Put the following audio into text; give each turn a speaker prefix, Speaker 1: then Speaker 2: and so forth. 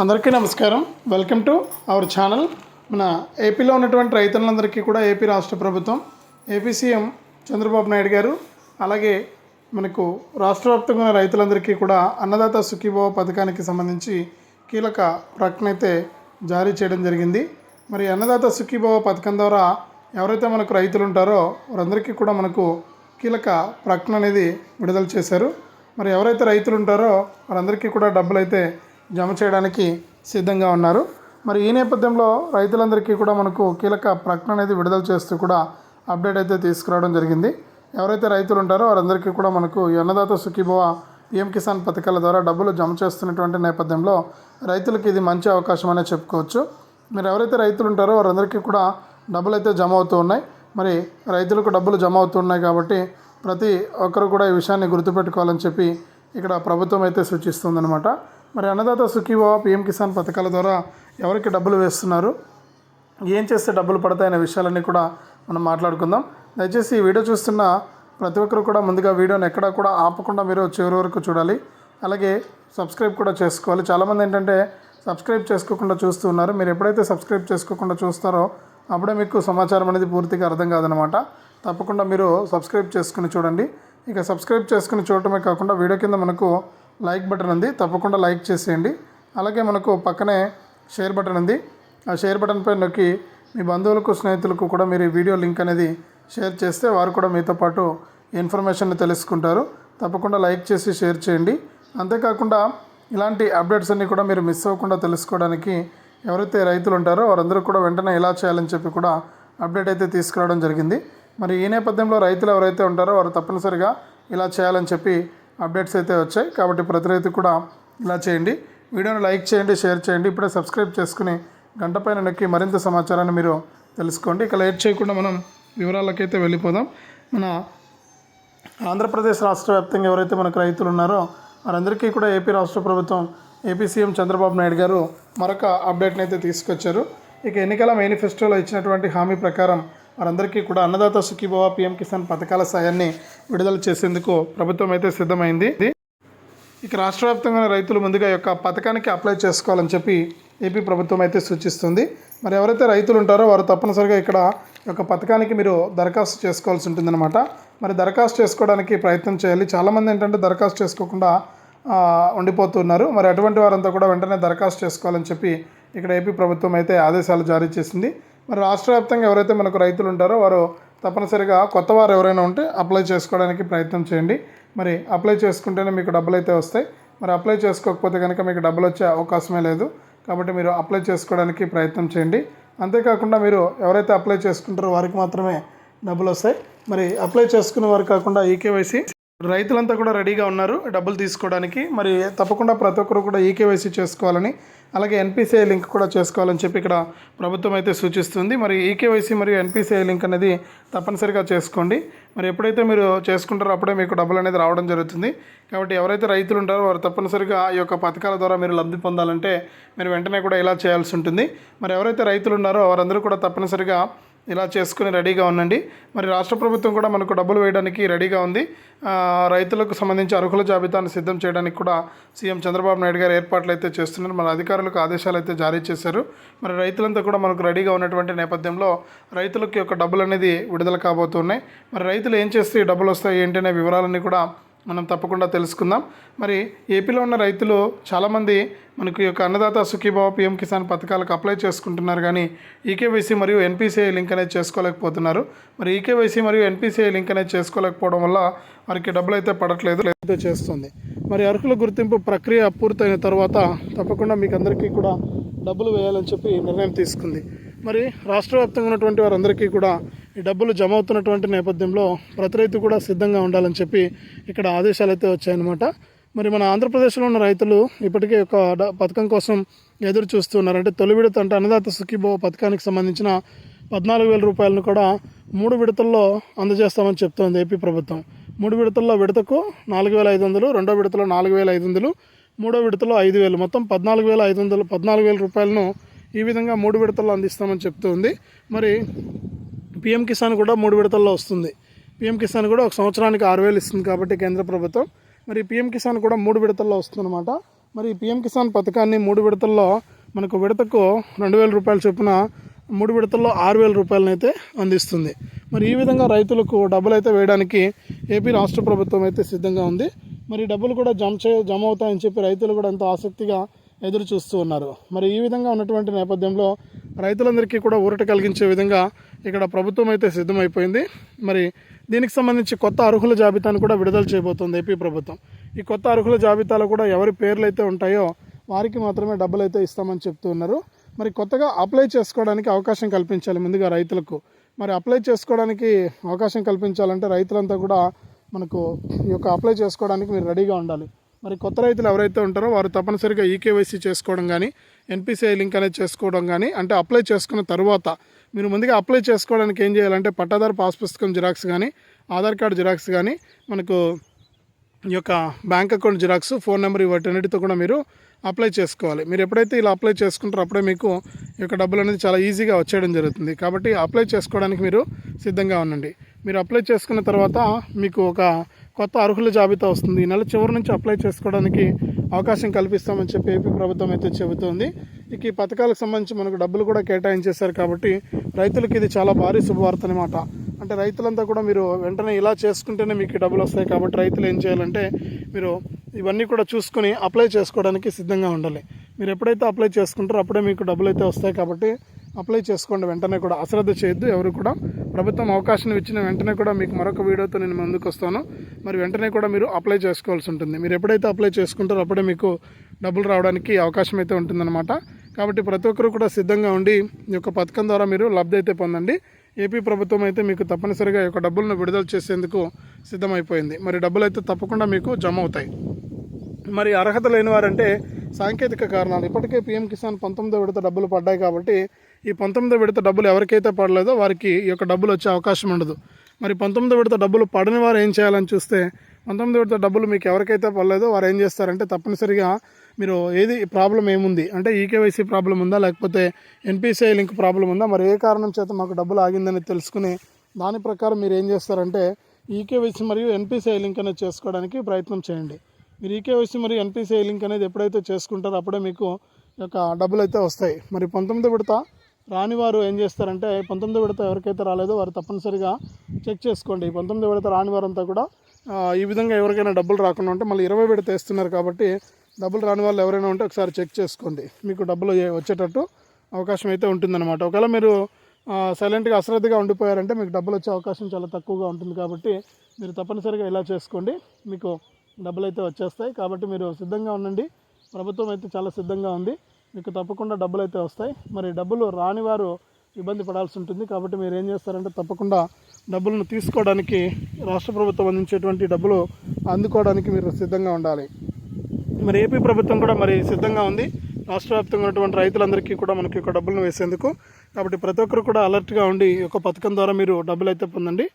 Speaker 1: అందరికీ నమస్కారం. Welcome to our channel మన ఏపీలో ఉన్నటువంటి రైతులందరికీ కూడా ఏపీ రాష్ట్ర ప్రభుత్వం ఏపీ సీఎం చంద్రబాబు నాయుడు గారు అలాగే మనకు రాష్ట్ర వ్యాప్తంగా ఉన్న రైతులందరికీ కూడా అన్నదాత సుఖీభవ పథకానికి సంబంధించి కీలక ప్రకటన అయితే జారీ చేయడం జరిగింది. మరి అన్నదాత సుఖీభవ పథకం ద్వారా ఎవరైతే మనకు రైతులు ఉంటారో వారందరికీ కూడా మనకు కీలక ప్రకటన అనేది విడుదల చేశారు. మరి ఎవరైతే రైతులు ఉంటారో వారందరికీ కూడా డబ్బులు అయితే జమ చేయడానికి సిద్ధంగా ఉన్నారు. మరి ఈ నేపథ్యంలో రైతులందరికీ కూడా మనకు కీలక ప్రకటన అనేది విడుదల చేస్తూ కూడా అప్డేట్ అయితే తీసుకురావడం జరిగింది. ఎవరైతే రైతులు ఉంటారో వారందరికీ కూడా మనకు అన్నదాత సుఖీభవ పిఎం కిసాన్ పథకాల ద్వారా డబ్బులు జమ చేస్తున్నటువంటి నేపథ్యంలో రైతులకు ఇది మంచి అవకాశం అనే చెప్పుకోవచ్చు. మీరు ఎవరైతే రైతులు ఉంటారో వారందరికీ కూడా డబ్బులు అయితే జమ అవుతూ ఉన్నాయి. మరి రైతులకు డబ్బులు జమ అవుతున్నాయి కాబట్టి ప్రతి ఒక్కరు కూడా ఈ విషయాన్ని గుర్తుపెట్టుకోవాలని చెప్పి ఇక్కడ ప్రభుత్వం అయితే సూచిస్తుందన్నమాట. మరి అన్నదాత సుఖీభావ పిఎం కిసాన్ పథకాల ద్వారా ఎవరికి డబ్బులు వేస్తున్నారు? ఏం చేస్తే డబ్బులు పడతాయనే విషయాలన్నీ కూడా మనం మాట్లాడుకుందాం. దయచేసి ఈ వీడియో చూస్తున్న ప్రతి ఒక్కరు కూడా ముందుగా వీడియోని ఎక్కడా కూడా ఆపకుండా మీరు చివరి వరకు చూడాలి. అలాగే సబ్స్క్రైబ్ కూడా చేసుకోవాలి. చాలామంది ఏంటంటే సబ్స్క్రైబ్ చేసుకోకుండా చూస్తూ ఉన్నారు. మీరు ఎప్పుడైతే సబ్స్క్రైబ్ చేసుకోకుండా చూస్తారో అప్పుడే మీకు సమాచారం అనేది పూర్తిగా అర్థం కాదనమాట తప్పకుండా మీరు సబ్స్క్రైబ్ చేసుకుని చూడండి. ఇక సబ్స్క్రైబ్ చేసుకుని చూడటమే కాకుండా వీడియో కింద మనకు లైక్ బటన్ ఉంది తప్పకుండా లైక్ చేసేయండి. అలాగే మనకు పక్కనే షేర్ బటన్ ఉంది. ఆ షేర్ బటన్ పై నొక్కి మీ బంధువులకు స్నేహితులకు కూడా మీరు ఈ వీడియో లింక్ అనేది షేర్ చేస్తే వారు కూడా మీతో పాటు ఇన్ఫర్మేషన్ తెలుసుకుంటారు. తప్పకుండా లైక్ చేసి షేర్ చేయండి. అంతేకాకుండా ఇలాంటి అప్డేట్స్ అన్నీ కూడా మీరు మిస్ అవ్వకుండా తెలుసుకోవడానికి ఎవరైతే రైతులు ఉంటారో వారందరూ కూడా వెంటనే ఇలా చేయాలని చెప్పి కూడా అప్డేట్ అయితే తీసుకురావడం జరిగింది. మరి ఈ నేపథ్యంలో రైతులు ఎవరైతే ఉంటారో వారు తప్పనిసరిగా ఇలా చేయాలని చెప్పి అప్డేట్స్ అయితే వచ్చాయి. కాబట్టి ప్రతి రైతు కూడా ఇలా చేయండి. వీడియోని లైక్ చేయండి షేర్ చేయండి. ఇప్పుడే సబ్స్క్రైబ్ చేసుకుని గంట పైన నొక్కి మరింత సమాచారాన్ని మీరు తెలుసుకోండి. ఇక లేట్ చేయకుండా మనం వివరాలకైతే వెళ్ళిపోదాం. మన ఆంధ్రప్రదేశ్ రాష్ట్ర వ్యాప్తంగా ఎవరైతే మనకు రైతులు ఉన్నారో వారందరికీ కూడా ఏపీ రాష్ట్ర ప్రభుత్వం ఏపీ సీఎం చంద్రబాబు నాయుడు గారు మరొక అప్డేట్ని అయితే తీసుకొచ్చారు. ఇక ఎన్నికల మేనిఫెస్టోలో ఇచ్చినటువంటి హామీ ప్రకారం వారందరికీ కూడా అన్నదాత సుఖీభవ పిఎం కిసాన్ పథకాల సాయాన్ని విడుదల చేసేందుకు ప్రభుత్వం అయితే సిద్ధమైంది. ఇక రాష్ట్ర వ్యాప్తంగా రైతులు ముందుగా యొక్క పథకానికి అప్లై చేసుకోవాలని చెప్పి ఏపీ ప్రభుత్వం అయితే సూచిస్తుంది. మరి ఎవరైతే రైతులు ఉంటారో వారు తప్పనిసరిగా ఇక్కడ యొక్క పథకానికి మీరు దరఖాస్తు చేసుకోవాల్సి ఉంటుందన్నమాట. మరి దరఖాస్తు చేసుకోవడానికి ప్రయత్నం చేయాలి. చాలామంది ఏంటంటే దరఖాస్తు చేసుకోకుండా ఉండిపోతున్నారు మరి అటువంటి వారంతా కూడా వెంటనే దరఖాస్తు చేసుకోవాలని చెప్పి ఇక్కడ ఏపీ ప్రభుత్వం అయితే ఆదేశాలు జారీ చేసింది. మరి రాష్ట్ర వ్యాప్తంగా ఎవరైతే మనకు రైతులు ఉంటారో వారు తప్పనిసరిగా కొత్త వారు ఎవరైనా ఉంటే అప్లై చేసుకోవడానికి ప్రయత్నం చేయండి. మరి అప్లై చేసుకుంటేనే మీకు డబ్బులు అయితే వస్తాయి. మరి అప్లై చేసుకోకపోతే కనుక మీకు డబ్బులు వచ్చే అవకాశమే లేదు. కాబట్టి మీరు అప్లై చేసుకోవడానికి ప్రయత్నం చేయండి. అంతేకాకుండా మీరు ఎవరైతే అప్లై చేసుకుంటారో వారికి మాత్రమే డబ్బులు వస్తాయి. మరి అప్లై చేసుకునే వారు కాకుండా ఈకేవైసీ రైతులంతా కూడా రెడీగా ఉన్నారు డబ్బులు తీసుకోవడానికి. మరి తప్పకుండా ప్రతి ఒక్కరు కూడా ఈకేవైసీ చేసుకోవాలని అలాగే ఎన్పిసిఐ లింక్ కూడా చేసుకోవాలని చెప్పి ఇక్కడ ప్రభుత్వం అయితే సూచిస్తుంది. మరి ఈకేవైసీ మరియు ఎన్పిసిఐ లింక్ అనేది తప్పనిసరిగా చేసుకోండి. మరి ఎప్పుడైతే మీరు చేసుకుంటారో అప్పుడే మీకు డబ్బులు అనేది రావడం జరుగుతుంది. కాబట్టి ఎవరైతే రైతులు ఉంటారో వారు తప్పనిసరిగా ఈ యొక్క పథకాల ద్వారా మీరు లబ్ధి పొందాలంటే మీరు వెంటనే కూడా ఇలా చేయాల్సి ఉంటుంది. మరి ఎవరైతే రైతులు ఉన్నారో వారందరూ కూడా తప్పనిసరిగా ఇలా చేసుకుని రెడీగా ఉండండి. మరి రాష్ట్ర ప్రభుత్వం కూడా మనకు డబ్బులు వేయడానికి రెడీగా ఉంది. రైతులకు సంబంధించి అర్హుల జాబితాను సిద్ధం చేయడానికి కూడా సీఎం చంద్రబాబు నాయుడు గారు ఏర్పాట్లు అయితే చేస్తున్నారు. మన అధికారులకు ఆదేశాలు అయితే జారీ చేశారు. మరి రైతులంతా కూడా మనకు రెడీగా ఉన్నటువంటి నేపథ్యంలో రైతులకి యొక్క డబ్బులు అనేది విడుదల కాబోతున్నాయి. మరి రైతులు ఏం చేస్తే ఈ డబ్బులు వస్తాయి ఏంటనే వివరాలన్నీ కూడా మనం తప్పకుండా తెలుసుకుందాం. మరి ఏపీలో ఉన్న రైతులు చాలామంది మనకు ఈ యొక్క అన్నదాత సుఖీభావ పిఎం కిసాన్ పథకాలకు అప్లై చేసుకుంటున్నారు కానీ ఈకేవైసీ మరియు ఎన్పిసిఐ లింక్ అనేది చేసుకోలేకపోతున్నారు. మరి ఈకేవైసీ మరియు ఎన్పిసిఐ లింక్ అనేది చేసుకోలేకపోవడం వల్ల వారికి డబ్బులు అయితే పడట్లేదు అయితే చేస్తుంది. మరి అర్హుల గుర్తింపు ప్రక్రియ పూర్తయిన తర్వాత తప్పకుండా మీకు అందరికీ కూడా డబ్బులు వేయాలని చెప్పి నిర్ణయం తీసుకుంది. మరి రాష్ట్ర వ్యాప్తంగా ఉన్నటువంటి వారందరికీ కూడా ఈ డబ్బులు జమ అవుతున్నటువంటి నేపథ్యంలో ప్రతి రైతు కూడా సిద్ధంగా ఉండాలని చెప్పి ఇక్కడ ఆదేశాలు అయితే వచ్చాయన్నమాట. మరి మన ఆంధ్రప్రదేశ్లో ఉన్న రైతులు ఇప్పటికే ఒక పథకం కోసం ఎదురు చూస్తున్నారు అంటే తొలి విడత అంటే అన్నదాత సుఖీభవ పథకానికి సంబంధించిన పద్నాలుగు వేల రూపాయలను కూడా మూడు విడతల్లో అందజేస్తామని చెప్తోంది ఏపీ ప్రభుత్వం. మూడు విడతల్లో విడతకు నాలుగు వేల ఐదు వందలు రెండో విడతలో నాలుగు వేల ఐదు వందలు మూడో విడతలో ఐదు వేలు. మొత్తం పద్నాలుగు వేల ఐదు వందలు పద్నాలుగు వేల రూపాయలను ఈ విధంగా మూడు విడతల్లో అందిస్తామని చెప్తుంది. మరి పిఎం కిసాన్ కూడా మూడు విడతల్లో వస్తుంది. పిఎం కిసాన్ కూడా ఒక సంవత్సరానికి ఆరు వేలు ఇస్తుంది కాబట్టి కేంద్ర ప్రభుత్వం. మరి పిఎం కిసాన్ కూడా మూడు విడతల్లో వస్తుందన్నమాట. మరి పిఎం కిసాన్ పథకాన్ని మూడు విడతల్లో మనకు విడతకు రెండు వేల రూపాయల చొప్పున మూడు విడతల్లో ఆరు వేల రూపాయలనైతే అందిస్తుంది. మరి ఈ విధంగా రైతులకు డబ్బులు అయితే వేయడానికి ఏపీ రాష్ట్ర ప్రభుత్వం అయితే సిద్ధంగా ఉంది. మరి డబ్బులు కూడా జమ చే జమ అవుతాయని చెప్పి రైతులు కూడా ఎంతో ఆసక్తిగా ఎదురు చూస్తూ ఉన్నారు. మరి ఈ విధంగా ఉన్నటువంటి నేపథ్యంలో రైతులందరికీ కూడా ఊరట కలిగించే విధంగా ఇక్కడ ప్రభుత్వం అయితే సిద్ధమైపోయింది. మరి దీనికి సంబంధించి కొత్త అర్హుల జాబితాను కూడా విడుదల చేయబోతోంది ఏపీ ప్రభుత్వం. ఈ కొత్త అర్హుల జాబితాలో కూడా ఎవరి పేర్లు అయితే ఉంటాయో వారికి మాత్రమే డబ్బులు అయితే ఇస్తామని చెప్తూ ఉన్నారు. మరి కొత్తగా అప్లై చేసుకోవడానికి అవకాశం కల్పించాలి ముందుగా రైతులకు. మరి అప్లై చేసుకోవడానికి అవకాశం కల్పించాలంటే రైతులంతా కూడా మనకు ఈ యొక్క అప్లై చేసుకోవడానికి మీరు రెడీగా ఉండాలి. మరి కొత్త రైతులు ఎవరైతే ఉంటారో వారు తప్పనిసరిగా ఈకేవైసీ చేసుకోవడం కానీ ఎన్పిసిఐ లింక్ అనేది చేసుకోవడం కానీ అంటే అప్లై చేసుకున్న తర్వాత మీరు ముందుగా అప్లై చేసుకోవడానికి ఏం చేయాలంటే పట్టాదారు పాస్ పుస్తకం జిరాక్స్ కానీ ఆధార్ కార్డు జిరాక్స్ కానీ మనకు ఈ యొక్క bank account xerox phone number వాటన్నిటితో కూడా మీరు అప్లై చేసుకోవాలి. మీరు ఎప్పుడైతే ఇలా అప్లై చేసుకుంటారో అప్పుడే మీకు ఈ యొక్క డబ్బులు అనేది చాలా ఈజీగా వచ్చేయడం జరుగుతుంది. కాబట్టి అప్లై చేసుకోవడానికి మీరు సిద్ధంగా ఉండండి. మీరు అప్లై చేసుకున్న తర్వాత మీకు ఒక కొత్త అర్హుల జాబితా వస్తుంది. ఈ నెల చివరి నుంచి అప్లై చేసుకోవడానికి అవకాశం కల్పిస్తామని చెప్పి ఏపీ ప్రభుత్వం అయితే చెబుతోంది. ఇక ఈ పథకాలకు సంబంధించి మనకు డబ్బులు కూడా కేటాయించేశారు కాబట్టి రైతులకి ఇది చాలా భారీ శుభవార్త అనమాట అంటే రైతులంతా కూడా మీరు వెంటనే ఇలా చేసుకుంటేనే మీకు డబ్బులు వస్తాయి కాబట్టి రైతులు ఏం చేయాలంటే మీరు ఇవన్నీ కూడా చూసుకొని అప్లై చేసుకోవడానికి సిద్ధంగా ఉండాలి. మీరు ఎప్పుడైతే అప్లై చేసుకుంటారో అప్పుడే మీకు డబ్బులు అయితే వస్తాయి కాబట్టి అప్లై చేసుకోండి. వెంటనే కూడా అశ్రద్ధ చేయొద్దు. ఎవరు కూడా ప్రభుత్వం అవకాశం ఇచ్చిన వెంటనే కూడా మీకు మరొక వీడియోతో నేను ముందుకు వస్తాను. మరి వెంటనే కూడా మీరు అప్లై చేసుకోవాల్సి ఉంటుంది. మీరు ఎప్పుడైతే అప్లై చేసుకుంటారో అప్పుడే మీకు డబ్బులు రావడానికి అవకాశం అయితే ఉంటుందన్నమాట. కాబట్టి ప్రతి ఒక్కరు కూడా సిద్ధంగా ఉండి ఈ యొక్క పథకం ద్వారా మీరు లబ్ధి అయితే పొందండి. ఏపీ ప్రభుత్వం అయితే మీకు తప్పనిసరిగా ఈ యొక్క డబ్బులను విడుదల చేసేందుకు సిద్ధమైపోయింది. మరి డబ్బులు అయితే తప్పకుండా మీకు జమ అవుతాయి. మరి అర్హత లేని వారంటే సాంకేతిక కారణాలు. ఇప్పటికే పీఎం కిసాన్ పంతొమ్మిదో విడత డబ్బులు పడ్డాయి కాబట్టి ఈ పంతొమ్మిదో విడత డబ్బులు ఎవరికైతే పడలేదో వారికి ఈ యొక్క డబ్బులు వచ్చే అవకాశం ఉండదు. మరి పంతొమ్మిదో విడత డబ్బులు పడని వారు ఏం చేయాలని చూస్తే పంతొమ్మిదో విడత డబ్బులు మీకు ఎవరికైతే పడలేదో వారు ఏం చేస్తారంటే తప్పనిసరిగా మీరు ఏది ప్రాబ్లం ఏముంది అంటే ఈకేవైసీ ప్రాబ్లం ఉందా లేకపోతే ఎన్పిసిఐ లింక్ ప్రాబ్లం ఉందా మరి ఏ కారణం చేత మాకు డబ్బులు ఆగిందని తెలుసుకుని దాని ప్రకారం మీరు ఏం చేస్తారంటే ఈకేవైసీ మరియు ఎన్పిసిఐ లింక్ అనేది చేసుకోవడానికి ప్రయత్నం చేయండి. మీరు ఈకేవైసీ మరియు ఎన్పిసిఐ లింక్ అనేది ఎప్పుడైతే చేసుకుంటారో అప్పుడే మీకు యొక్క డబ్బులు అయితే వస్తాయి. మరి పంతొమ్మిది విడత రానివారు ఏం చేస్తారంటే పంతొమ్మిది విడత ఎవరికైతే రాలేదో వారు తప్పనిసరిగా చెక్ చేసుకోండి. పంతొమ్మిది విడత రాని వారంతా కూడా ఈ విధంగా ఎవరికైనా డబ్బులు రాకుండా ఉంటే మళ్ళీ ఇరవై విడత వేస్తున్నారు కాబట్టి డబ్బులు రాని వాళ్ళు ఎవరైనా ఉంటే ఒకసారి చెక్ చేసుకోండి. మీకు డబ్బులు వచ్చేటట్టు అవకాశం అయితే ఉంటుందన్నమాట. ఒకవేళ మీరు సైలెంట్గా అశ్రద్ధగా ఉండిపోయారంటే మీకు డబ్బులు వచ్చే అవకాశం చాలా తక్కువగా ఉంటుంది కాబట్టి మీరు తప్పనిసరిగా ఇలా చేసుకోండి. మీకు డబ్బులు అయితే వచ్చేస్తాయి. కాబట్టి మీరు సిద్ధంగా ఉండండి. ప్రభుత్వం అయితే చాలా సిద్ధంగా ఉంది. మీకు తప్పకుండా డబ్బులు అయితే వస్తాయి. మరి డబ్బులు రాని వారు ఇబ్బంది పడాల్సి ఉంటుంది. కాబట్టి మీరు ఏం చేస్తారంటే తప్పకుండా డబ్బులను తీసుకోవడానికి రాష్ట్ర ప్రభుత్వం అందించేటువంటి డబ్బులు అందుకోవడానికి మీరు సిద్ధంగా ఉండాలి. మరి ఏపీ ప్రభుత్వం కూడా మరి సిద్ధంగా ఉంది. రాష్ట్ర వ్యాప్తంగా ఉన్నటువంటి రైతులందరికీ కూడా మనకి ఒక డబ్బులను వేసేందుకు. కాబట్టి ప్రతి ఒక్కరు కూడా అలర్ట్గా ఉండి ఈ యొక్క పథకం ద్వారా మీరు డబ్బులు అయితే పొందండి.